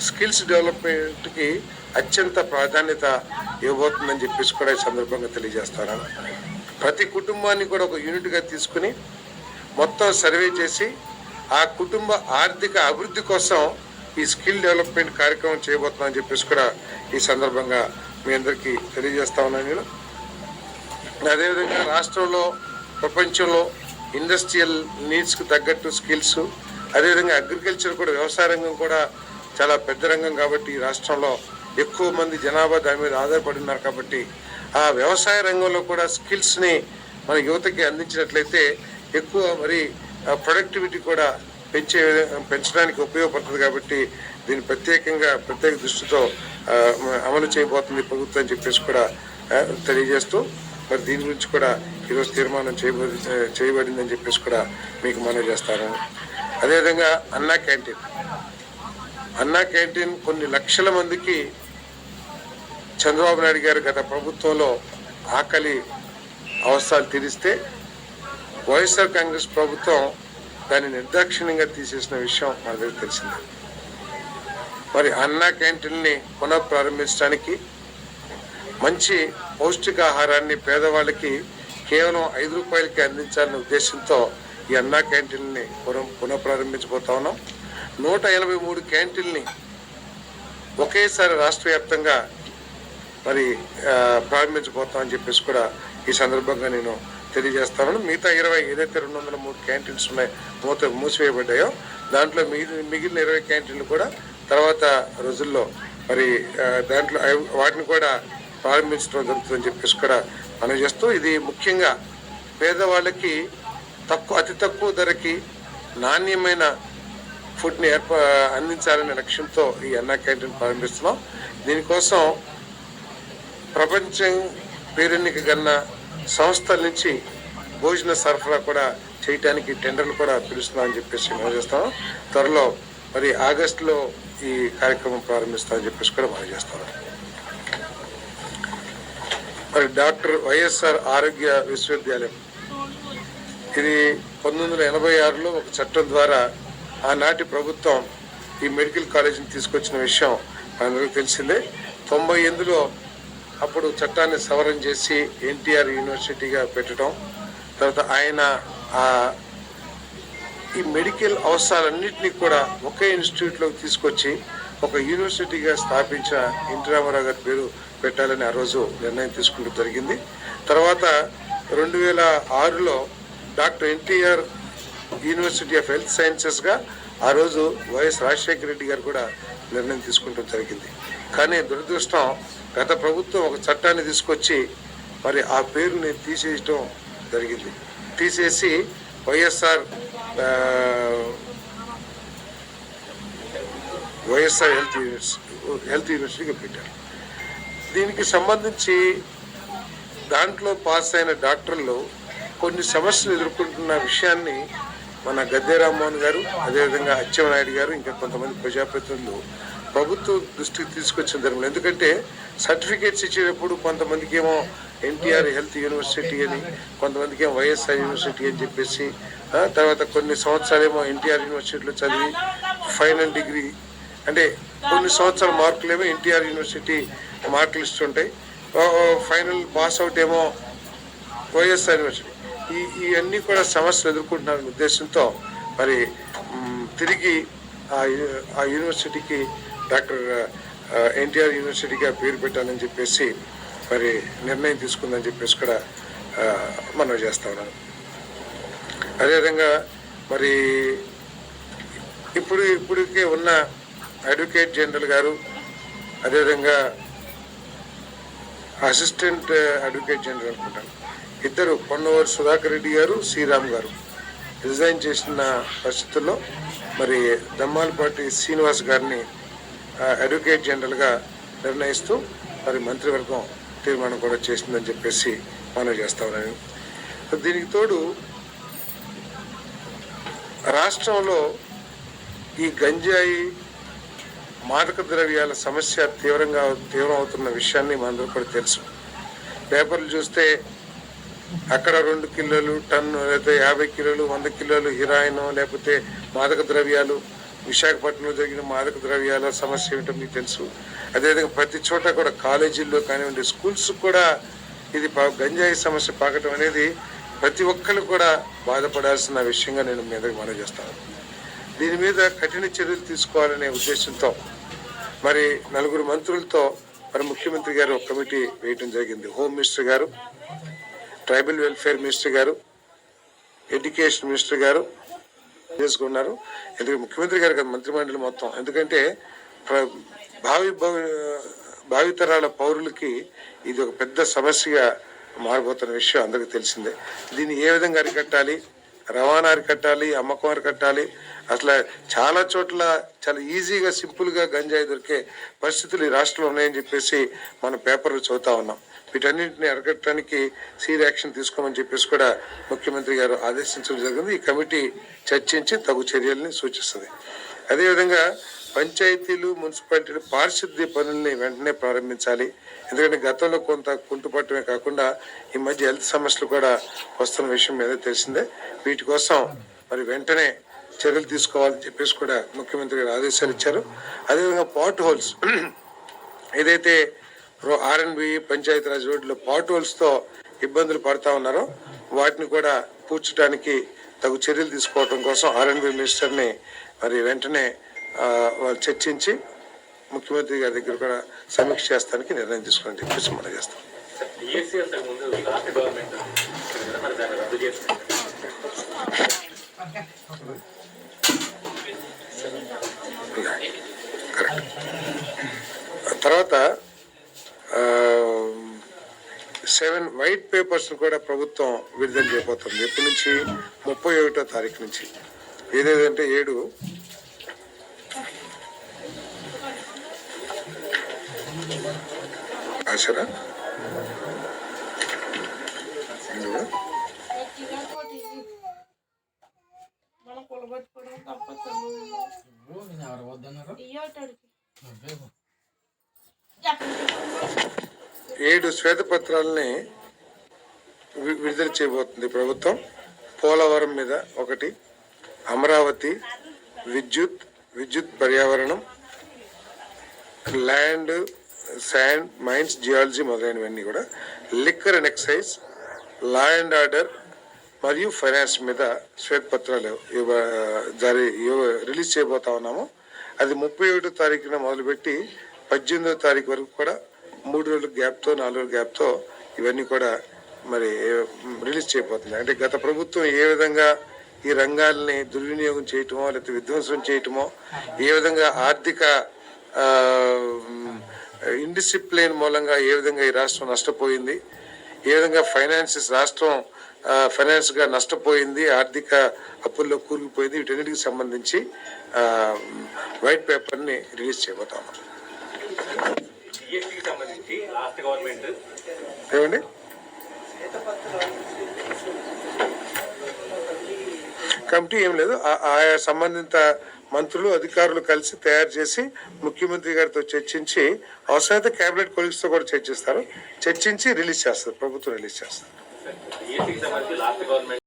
Skills డెవలప్మెంట్కి అత్యంత ప్రాధాన్యత ఇవ్వబోతుందని చెప్పేసి కూడా ఈ సందర్భంగా తెలియజేస్తాను. ప్రతి కుటుంబాన్ని కూడా ఒక యూనిట్గా తీసుకుని మొత్తం సర్వే చేసి ఆ కుటుంబ ఆర్థిక అభివృద్ధి కోసం ఈ స్కిల్ డెవలప్మెంట్ కార్యక్రమం చేయబోతున్నామని చెప్పేసి కూడా ఈ సందర్భంగా మీ అందరికీ తెలియజేస్తా ఉన్నాను నేను. అదేవిధంగా రాష్ట్రంలో ప్రపంచంలో ఇండస్ట్రియల్ నీడ్స్కి తగ్గట్టు స్కిల్స్ అదేవిధంగా అగ్రికల్చర్ కూడా వ్యవసాయ రంగం కూడా చాలా పెద్ద రంగం కాబట్టి ఈ రాష్ట్రంలో ఎక్కువ మంది జనాభా దాని మీద ఆధారపడి ఉన్నారు కాబట్టి ఆ వ్యవసాయ రంగంలో కూడా స్కిల్స్ని మన యువతకి అందించినట్లయితే ఎక్కువ మరి ప్రొడక్టివిటీ కూడా పెంచే పెంచడానికి ఉపయోగపడుతుంది కాబట్టి దీన్ని ప్రత్యేకంగా ప్రత్యేక దృష్టితో అమలు చేయబోతుంది ప్రభుత్వం అని చెప్పేసి కూడా తెలియజేస్తూ మరి దీని గురించి కూడా ఈరోజు తీర్మానం చేయబడి చేయబడిందని చెప్పేసి కూడా మీకు మనవి చేస్తాను. అదేవిధంగా అన్నా క్యాంటీన్. అన్నా క్యాంటీన్ కొన్ని లక్షల మందికి చంద్రబాబు నాయుడు గారు గత ప్రభుత్వంలో ఆకలి అవసరాలు తీరిస్తే వైఎస్ఆర్ కాంగ్రెస్ ప్రభుత్వం దాన్ని నిర్దాక్షిణ్యంగా తీసేసిన విషయం మనందరికీ తెలిసిందే. మరి అన్నా క్యాంటీన్ని పునః ప్రారంభించడానికి మంచి పౌష్టికాహారాన్ని పేదవాళ్ళకి కేవలం ఐదు రూపాయలకి అందించాలనే ఉద్దేశంతో ఈ అన్నా క్యాంటీన్ని పునః పునఃప్రారంభించబోతా ఉన్నాం. నూట ఎనభై మూడు క్యాంటీన్ని ఒకేసారి రాష్ట్ర వ్యాప్తంగా మరి ప్రారంభించబోతామని చెప్పేసి కూడా ఈ సందర్భంగా నేను తెలియజేస్తాను. మిగతా ఇరవై ఏదైతే రెండు వందల మూడు క్యాంటీన్స్ ఉన్నాయి మూత మూసివేయబడ్డాయో దాంట్లో మిగిలిన మిగిలిన ఇరవై క్యాంటీన్లు కూడా తర్వాత రోజుల్లో మరి దాంట్లో వాటిని కూడా ప్రారంభించడం జరుగుతుందని చెప్పేసి కూడా మనం చేస్తూ ఇది ముఖ్యంగా పేదవాళ్ళకి తక్కువ అతి తక్కువ ధరకి నాణ్యమైన ఫుడ్ని ఏర్పా అందించాలనే లక్ష్యంతో ఈ అన్నా క్యాంటీన్ ప్రారంభిస్తున్నాం. దీనికోసం ప్రపంచం పేరెన్నిక గన్న సంస్థల నుంచి భోజన సరఫరా కూడా చేయటానికి టెండర్లు కూడా పిలుస్తున్నామని చెప్పేసి మనం చేస్తాం. త్వరలో మరి ఆగస్టులో ఈ కార్యక్రమం ప్రారంభిస్తామని చెప్పేసి కూడా మనం చేస్తాం. మరి డాక్టర్ వైఎస్ఆర్ ఆరోగ్య విశ్వవిద్యాలయం. ఇది పంతొమ్మిది వందల ఎనభై ఆరులో ఒక చట్టం ద్వారా ఆనాటి ప్రభుత్వం ఈ మెడికల్ కాలేజీని తీసుకొచ్చిన విషయం అందరికీ తెలిసిందే. తొంభై ఎనిమిదిలో అప్పుడు చట్టాన్ని సవరణ చేసి ఎన్టీఆర్ యూనివర్సిటీగా పెట్టడం తర్వాత ఆయన ఆ ఈ మెడికల్ అవసరాలన్నింటినీ కూడా ఒకే ఇన్స్టిట్యూట్లోకి తీసుకొచ్చి ఒక యూనివర్సిటీగా స్థాపించిన ఎన్టీ రామారావు గారి పేరు పెట్టాలని ఆ రోజు నిర్ణయం తీసుకుంటూ జరిగింది. తర్వాత రెండు వేల ఆరులో doctor NTR university of health సైన్సెస్గా ఆ రోజు వైఎస్ రాజశేఖర రెడ్డి గారు కూడా నిర్ణయం తీసుకుంటూ జరిగింది. కానీ దురదృష్టం గత ప్రభుత్వం ఒక చట్టాన్ని తీసుకొచ్చి మరి ఆ పేరుని తీసేయటం జరిగింది. తీసేసి YSR YSR health university health యూనివర్సిటీగా పెట్టారు. దీనికి సంబంధించి దాంట్లో పాస్ అయిన డాక్టర్లు కొన్ని సమస్యలు ఎదుర్కొంటున్న విషయాన్ని మన గద్దె రామ్మోహన్ గారు అదేవిధంగా అచ్చెన్నాయుడు గారు ఇంకా కొంతమంది ప్రజాప్రతినిధులు ప్రభుత్వ దృష్టికి తీసుకొచ్చిన ధర్మం. ఎందుకంటే సర్టిఫికేట్స్ ఇచ్చేటప్పుడు కొంతమందికి ఏమో ఎన్టీఆర్ హెల్త్ యూనివర్సిటీ అని కొంతమందికి ఏమో వైఎస్ఆర్ యూనివర్సిటీ అని చెప్పేసి తర్వాత కొన్ని సంవత్సరాలేమో ఎన్టీఆర్ యూనివర్సిటీలో చదివి ఫైనల్ డిగ్రీ అంటే కొన్ని సంవత్సరాల మార్కులేమో ఎన్టీఆర్ యూనివర్సిటీ మార్కులు ఇస్తుంటాయి. ఫైనల్ పాస్ అవుట్ ఏమో వైఎస్ఆర్ యూనివర్సిటీ. ఈ ఇవన్నీ కూడా సమస్యలు ఎదుర్కొంటున్నారనే ఉద్దేశంతో మరి తిరిగి ఆ ఆ యూనివర్సిటీకి డాక్టర్ ఎన్టీఆర్ యూనివర్సిటీగా పేరు పెట్టాలని చెప్పేసి మరి నిర్ణయం తీసుకుందని చెప్పేసి కూడా ఆ, మనం చేస్తా ఉన్నాను అదేవిధంగా మరి ఇప్పుడు ఇప్పటికే ఉన్న అడ్వకేట్ జనరల్ గారు అదేవిధంగా అసిస్టెంట్ అడ్వకేట్ జనరల్ అనుకుంటాను. ఇద్దరు పొన్నవరు సుధాకర్ రెడ్డి గారు శ్రీరామ్ గారు. రిజైన్ చేసిన పరిస్థితుల్లో మరి దమ్మాలపాటి శ్రీనివాస్ గారిని అడ్వకేట్ జనరల్గా నిర్ణయిస్తూ మరి మంత్రివర్గం తీర్మానం కూడా చేసిందని చెప్పేసి మనం చేస్తా ఉన్నాను. దీనికి తోడు రాష్ట్రంలో ఈ గంజాయి మాదక ద్రవ్యాల సమస్య తీవ్రంగా తీవ్రం అవుతున్న విషయాన్ని మనందరూ కూడా తెలుసు. పేపర్లు చూస్తే అక్కడ రెండు కిలోలు టన్ను లేకపోతే యాభై కిలోలు వంద కిలోలు హిరాయిన్ లేకపోతే మాదక ద్రవ్యాలు. విశాఖపట్నంలో జరిగిన మాదక ద్రవ్యాల సమస్య ఏమిటో మీకు తెలుసు. అదేవిధంగా ప్రతి చోట కూడా కాలేజీల్లో కానివ్వండి స్కూల్స్ కూడా ఇది పా- గంజాయి సమస్య పాకటం అనేది ప్రతి ఒక్కరు కూడా బాధపడాల్సిన విషయంగా నేను మీ అందరికి మనవి చేస్తాను. దీని మీద కఠిన చర్యలు తీసుకోవాలనే ఉద్దేశంతో మరి నలుగురు మంత్రులతో మరి ముఖ్యమంత్రి గారు ఒక కమిటీ వేయటం జరిగింది. హోమ్ మినిస్టర్ గారు ట్రైబల్ వెల్ఫేర్ మినిస్టర్ గారు ఎడ్యుకేషన్ మినిస్టర్ గారు చేసుకున్నారు ఎందుకంటే ముఖ్యమంత్రి గారు కదా మంత్రిమండలి మొత్తం. ఎందుకంటే భావి భావితరాల పౌరులకి ఇది ఒక పెద్ద సమస్యగా మారిపోతున్న విషయం అందరికీ తెలిసిందే. దీన్ని ఏ విధంగా అరికట్టాలి? రవాణా అరికట్టాలి? అమ్మకం అరికట్టాలి? అసలు చాలా చోట్ల చాలా ఈజీగా సింపుల్గా గంజాయి దొరికే పరిస్థితులు ఈ రాష్ట్రంలో ఉన్నాయని చెప్పేసి మనం పేపర్లు చదువుతా ఉన్నాం. వీటన్నింటిని అరగట్టడానికి సీర్ యాక్షన్ తీసుకోమని చెప్పేసి కూడా ముఖ్యమంత్రి గారు ఆదేశించడం జరిగింది. ఈ కమిటీ చర్చించి తగు చర్యల్ని సూచిస్తుంది. అదేవిధంగా పంచాయతీలు మున్సిపాలిటీలు పారిశుద్ధ్య పనుల్ని వెంటనే ప్రారంభించాలి. ఎందుకంటే గతంలో కొంత కుంటుపట్టమే కాకుండా ఈ మధ్య హెల్త్ సమస్యలు కూడా వస్తున్న విషయం మీద తెలిసిందే. వీటి కోసం మరి వెంటనే చర్యలు తీసుకోవాలని చెప్పేసి కూడా ముఖ్యమంత్రి గారు ఆదేశాలు ఇచ్చారు. అదేవిధంగా పాట్ హోల్స్ ఏదైతే ఆర్ఎన్బి పంచాయతీరాజ్ రోడ్లో పాట్ హోల్స్తో ఇబ్బందులు పడతా ఉన్నారో. వాటిని కూడా పూడ్చడానికి తగు చర్యలు తీసుకోవడం కోసం ఆర్ఎన్బి మినిస్టర్ని మరి వెంటనే వాళ్ళు చర్చించి ముఖ్యమంత్రి గారి దగ్గర కూడా సమీక్ష చేస్తానికి నిర్ణయం తీసుకుని చెప్పేసి మనం చేస్తాం. డిఎస్సీ అంతకు ముందు లాస్ట్ గవర్నమెంట్ ఉంది కదా, మరి దాన్ని రద్దు చేస్తుంది కరెక్ట్ తర్వాత సెవెన్ వైట్ పేపర్స్ కూడా ప్రభుత్వం విడుదల చేయబోతుంది. ఎప్పటి నుంచి? ముప్పై ఒకటో తారీఖు నుంచి. ఏదేదంటే ఏడు. ఆశరా? ఏడు శ్వేతపత్రాలని వి- విడుదల చేయబోతుంది ప్రభుత్వం. పోలవరం మీద ఒకటి అమరావతి విద్యుత్ విద్యుత్ పర్యావరణం ల్యాండ్ శాండ్ మైన్స్ జియాలజీ మొదలైనవన్నీ కూడా liquor and excise law and order మరియు ఫైనాన్స్ మీద శ్వేతపత్రాలు ఇవ్వ జారీ రిలీజ్ చేయబోతా ఉన్నాము. అది ముప్పై ఒకటో తారీఖున మొదలుపెట్టి పద్దెనిమిదో తారీఖు వరకు కూడా మూడు రోజుల గ్యాప్తో నాలుగు రోజుల గ్యాప్తో ఇవన్నీ కూడా మరి రిలీజ్ చేయబోతుంది అంటే గత ప్రభుత్వం ఏ విధంగా ఈ రంగాల్ని దుర్వినియోగం చేయటమో లేకపోతే విధ్వంసం చేయటమో ఏ విధంగా ఆర్థిక ఇండిసిప్లిన్ మూలంగా ఏ విధంగా ఈ రాష్ట్రం నష్టపోయింది ఏ విధంగా ఫైనాన్సెస్ రాష్ట్రం ఫైనాన్స్గా నష్టపోయింది ఆర్థిక అప్పుల్లో కూరుకుపోయింది వీటన్నిటికి సంబంధించి వైట్ పేపర్ని రిలీజ్ చేయబోతాము ఉన్నాం డిఎస్సీకి సంబంధించి లాస్ట్ గవర్నమెంట్ ఏమండి? కమిటీ ఏం లేదు. ఆయా సంబంధిత మంత్రులు అధికారులు కలిసి తయారు చేసి ముఖ్యమంత్రి గారితో చర్చించి అవసరమైతే కేబినెట్ కొలీగ్స్తో కూడా చర్చిస్తారు. చర్చించి రిలీజ్ చేస్తారు. ప్రభుత్వం రిలీజ్ చేస్తారు.